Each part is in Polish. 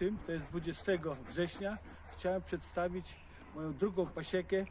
dzisiejszym, to jest 20 września, chciałem przedstawić moją drugą pasiekę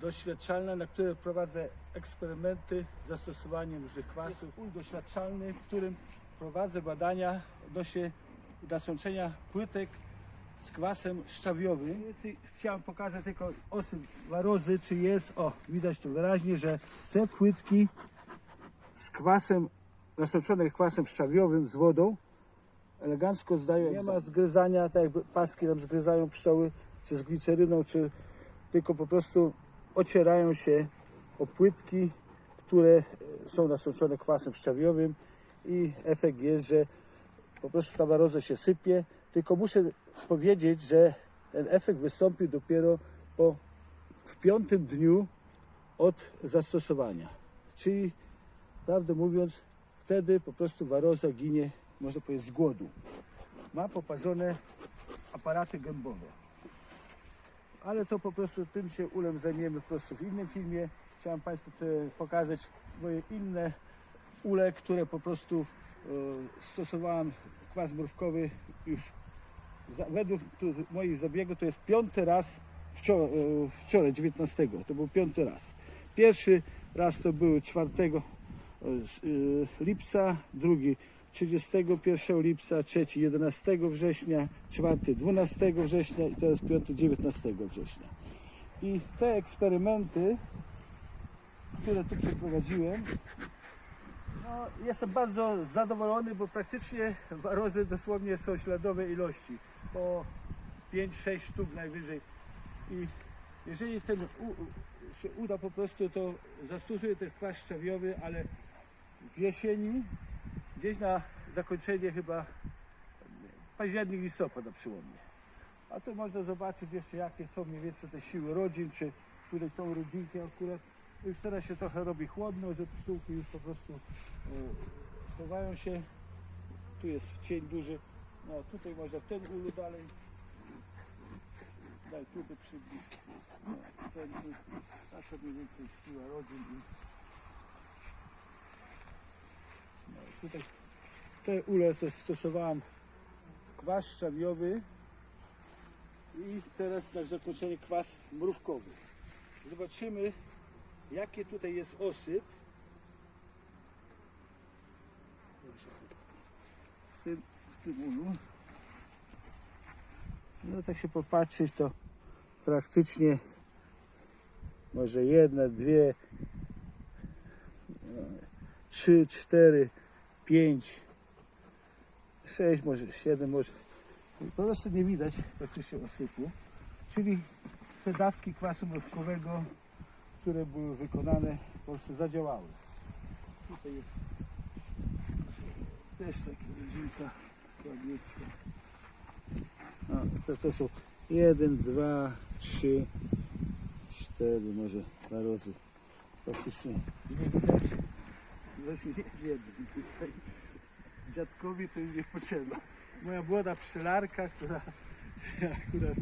doświadczalną, na której prowadzę eksperymenty z zastosowaniem różnych kwasów. Ul doświadczalny, w którym prowadzę badania odnośnie nasączenia płytek z kwasem szczawiowym. Chciałem pokazać tylko osyp warozy, czy jest. O, widać tu wyraźnie, że te płytki z kwasem, nasączone kwasem szczawiowym z wodą, elegancko zdają. Nie ma zgryzania, tak jakby paski tam zgryzają pszczoły, czy z gliceryną, czy tylko po prostu ocierają się o płytki, które e, są nasączone kwasem szczawiowym i efekt jest, że po prostu ta waroza się sypie. Tylko muszę powiedzieć, że ten efekt wystąpił dopiero po w piątym dniu od zastosowania. Czyli prawdę mówiąc, wtedy po prostu waroza ginie, można powiedzieć, z głodu. Ma poparzone aparaty gębowe. Ale to po prostu tym się ulem zajmiemy po prostu w innym filmie. Chciałem Państwu pokazać swoje inne ule, które po prostu e, stosowałem kwas mrówkowy już według moich zabiegów to jest piąty raz wczoraj, e, wczoraj 19 to był piąty raz. Pierwszy raz to był 4 e, s- e, lipca, drugi 31 lipca, trzeci 11 września, czwarty 12 września i teraz piąty 19 września. I te eksperymenty, które tu przeprowadziłem, no, jestem bardzo zadowolony, bo praktycznie warozy dosłownie są śladowe ilości, po 5-6 sztuk najwyżej. I jeżeli ten się uda po prostu, to zastosuję ten kwas szczawiowy, ale w jesieni, gdzieś na zakończenie chyba październik, listopad na przełomie. A tu można zobaczyć jeszcze jakie są mniej więcej te siły rodzin, czy które tą rodzinkę akurat. Już teraz się trochę robi chłodno, że pszczółki już po prostu e, chowają się. Tu jest cień duży. No tutaj można ten ulu dalej. Daj tutaj przybliż. No, ten ul. Taka mniej więcej siła rodzin. I... Tutaj te ule to stosowałem kwas szczawiowy i teraz na zakończenie kwas mrówkowy. Zobaczymy jakie tutaj jest osyp. W tym, w tym ulu. No tak się popatrzeć to praktycznie może jedna, dwie, 3, 4, 5, 6, może 7, może. Po prostu nie widać praktycznie osypu. Czyli te dawki kwasu mrówkowego, które były wykonane, po prostu zadziałały. Tutaj jest też taka rodzinka kładnieczka. To, to są 1, 2, 3, 4 może narozy. Praktycznie nie widać. Właśnie jeden tutaj. Dziadkowi to już nie potrzeba. Moja młoda pszczelarka, która się akurat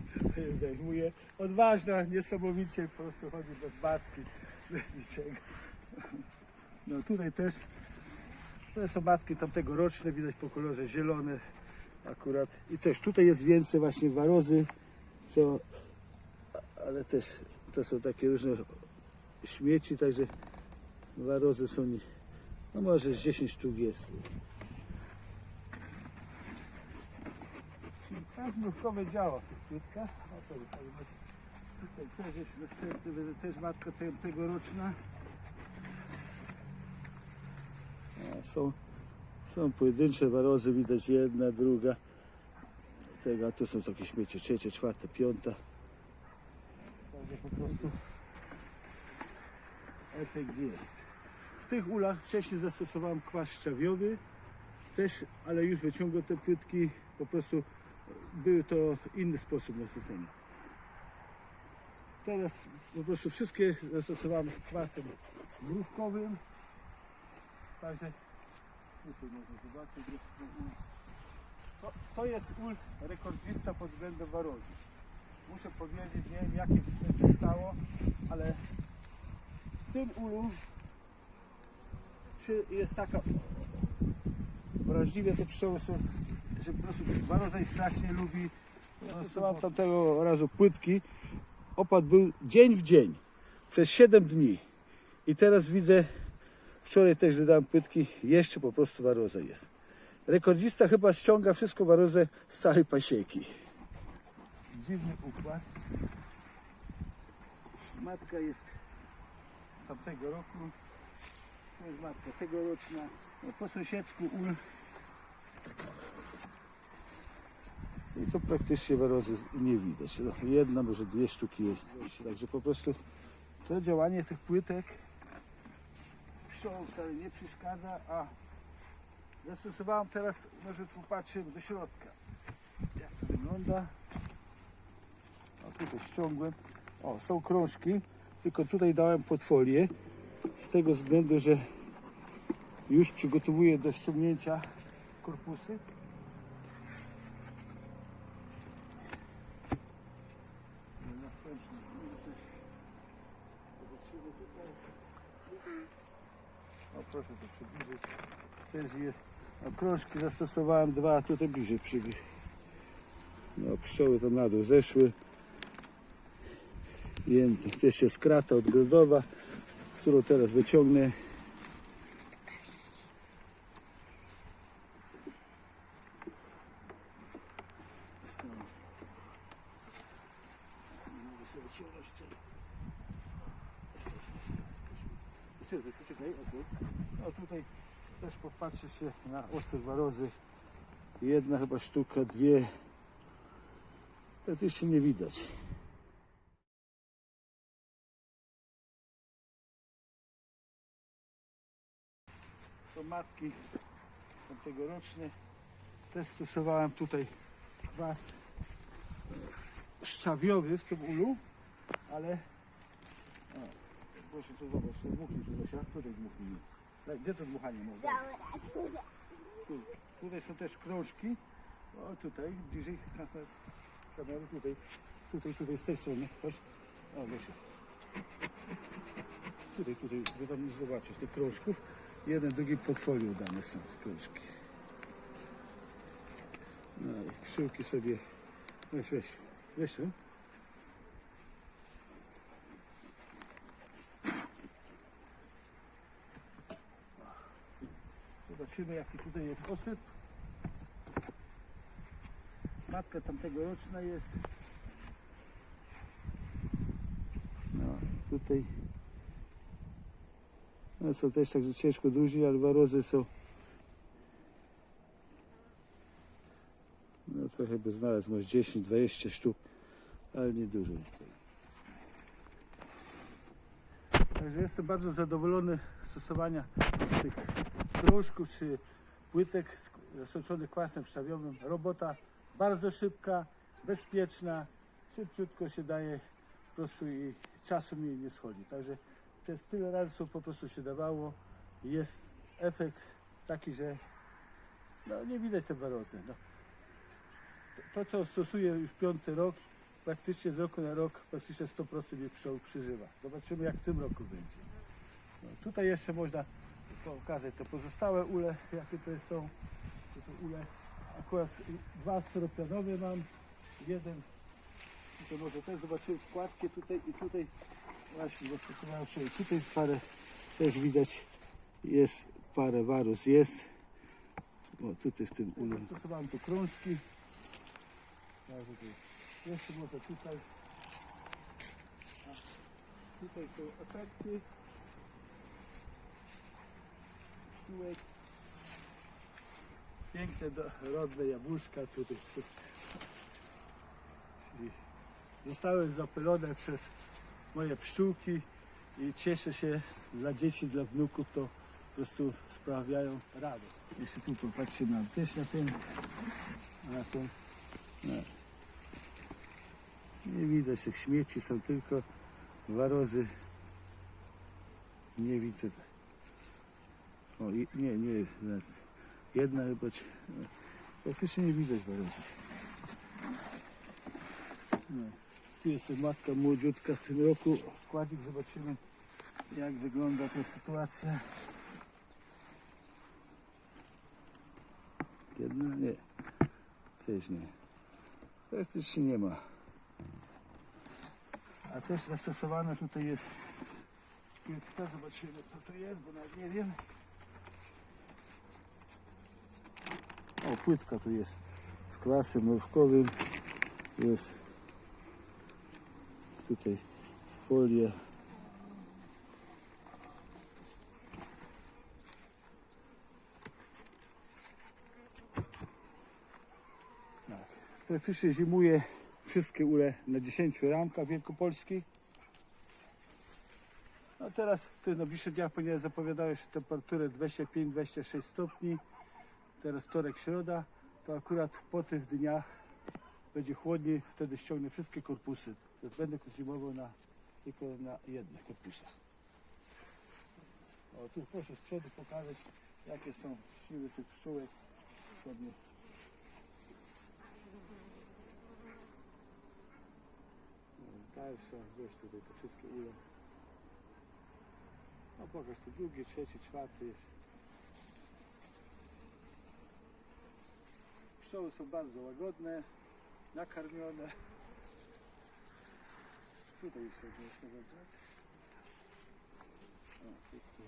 zajmuje. Odważna, niesamowicie po prostu chodzi bez baski, bez niczego. No tutaj też to są matki tamtegoroczne, widać po kolorze zielone akurat. I też tutaj jest więcej właśnie warozy, co, ale też to są takie różne śmieci, także warozy są, nie- no może z 10 sztuk jest. Czyli kwas mrówkowy działa w tych płytkach. O, to tutaj, tutaj też jest następny, też matka te- tegoroczna. Są, są pojedyncze warozy, widać jedna, druga. Tego, a tu są takie śmiecie, trzecia, czwarta, piąta. Także po prostu efekt jest. Tych ulach wcześniej zastosowałem kwas szczawiowy, też, ale już wyciągał te płytki, po prostu był to inny sposób nasycenia. Teraz po prostu wszystkie zastosowałem kwasem mrówkowym. Także tutaj można zobaczyć. To, to, jest ul rekordzista pod względem warozy. Muszę powiedzieć, nie wiem jakie to się stało, ale w tym ulu czy jest taka wrażliwie te pszczoły są że po prostu ich strasznie lubi. Stosowałem tamtego razu płytki. Opad był dzień w dzień, przez 7 dni. I teraz widzę, wczoraj też dodałem płytki, jeszcze po prostu waroza jest. Rekordzista chyba ściąga wszystko warozę z całej pasieki. Dziwny układ. Matka jest z tamtego roku. To jest matka tegoroczna. No, Po sąsiedzku ul. I to praktycznie warozy nie widać. No, Jedna, może dwie sztuki jest. Także po prostu to działanie tych płytek pszczołom wcale nie przeszkadza, a zastosowałem teraz, może popatrzymy do środka. Jak to wygląda. O, tutaj ściągłem. O, są krążki, tylko tutaj dałem pod folię z tego względu, że już przygotowuję do ściągnięcia korpusy. O, proszę to przybliżyć. Też jest. No, krążki zastosowałem dwa, tutaj bliżej przybliż. No, pszczoły tam na dół zeszły. Jędrny. Też jest krata odgrodowa, którą teraz wyciągnę. No tutaj też popatrzy się na osy warozy. Jedna chyba sztuka, dwie. Praktycznie nie widać. Matki są tegoroczne. Też stosowałem tutaj kwas szczawiowy w tym ulu, ale o, proszę tu zobacz, dmuchnij tu Zosia, tutaj dmuchnij. Tak, Gdzie to dmuchanie może? Tu. Tutaj są też krążki. O tutaj, bliżej kamery, tutaj, tutaj, tutaj z tej strony. Chodź. O, Zosia. Tutaj, tutaj, wy tam nie zobaczysz tych krążków. Jeden, drugi pod folią dane są krążki. No i pszczółki sobie, weź, weź, weź tu. Zobaczymy jaki tutaj jest osyp. Matka tamtegoroczna jest. No, tutaj no są też także ciężko duzi, ale warozy są. No trochę by znalazł, może 10-20 sztuk, ale nie dużo jest. Także jestem bardzo zadowolony z stosowania tych krążków czy płytek zasączonych kwasem wszczawiowym. Robota bardzo szybka, bezpieczna, szybciutko się daje po prostu i czasu mi nie schodzi. Także przez tyle razy, po prostu się dawało, jest efekt taki, że no, nie widać te warozy. No. To, to, co stosuję już piąty rok, praktycznie z roku na rok praktycznie 100% mnie pszczół przyżywa. Zobaczymy, jak w tym roku będzie. No, tutaj jeszcze można pokazać te pozostałe ule, jakie to są. To są ule, akurat dwa steropianowe mam, jeden, to może też zobaczymy wkładkę tutaj i tutaj Właśnie, zastosowałem się. Tutaj jest parę, też widać, jest parę warus, jest. O, tutaj w tym ulu. Zastosowałem tu krążki. Jeszcze może tutaj. A, tutaj są efekty. Pszczółek. Piękne, rodne jabłuszka tutaj. Zostały zapylone przez moje pszczółki i cieszę się dla dzieci, dla wnuków, to po prostu sprawiają radość. Jeśli tu popatrzymy na też na ten, na ten, nie widać jak śmieci, są tylko warozy. Nie widzę. O, i- nie, nie, jedna chyba, ci- no. praktycznie nie widać warozy. No. Tu jest matka młodziutka w tym roku. Składnik zobaczymy jak wygląda ta sytuacja. Jedna? Nie. Też nie. Praktycznie nie ma. A też zastosowane tutaj jest płytka. Zobaczymy co to jest, bo nawet nie wiem. O, płytka tu jest z kwasem mrówkowym. Jest tutaj folia. Tak. Praktycznie zimuje wszystkie ule na 10 ramkach wielkopolskich. No teraz w tych najbliższych dniach, ponieważ zapowiadały się temperatury 25-26 stopni, teraz wtorek, środa, to akurat po tych dniach będzie chłodniej, wtedy ściągnę wszystkie korpusy. Będę zimował na, tylko na jednych korpusach. O, tu proszę z przodu pokazać, jakie są siły tych pszczółek. No, Dalsza, weź tutaj te wszystkie ule. No pokaż tu drugi, trzeci, czwarty jest. Pszczoły są bardzo łagodne, nakarmione. Tutaj jeszcze można zabrać. O, tutaj.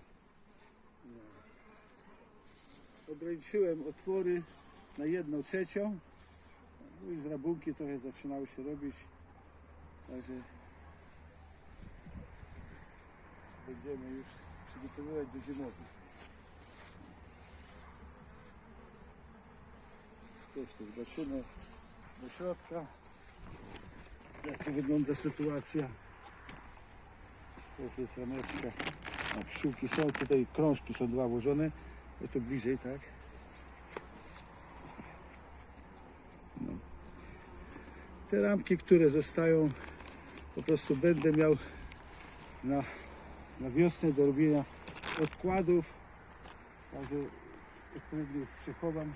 No. Ograniczyłem otwory na jedną trzecią. No Już rabunki trochę zaczynały się robić. Także będziemy już przygotowywać do zimowy. Też tu zobaczymy do środka, jak to wygląda sytuacja. To jest rameczka. A pszczółki są, tutaj krążki są dwa włożone. No to bliżej, tak? No. Te ramki, które zostają, po prostu będę miał na, na wiosnę do robienia odkładów. Także odpowiednio przechowam.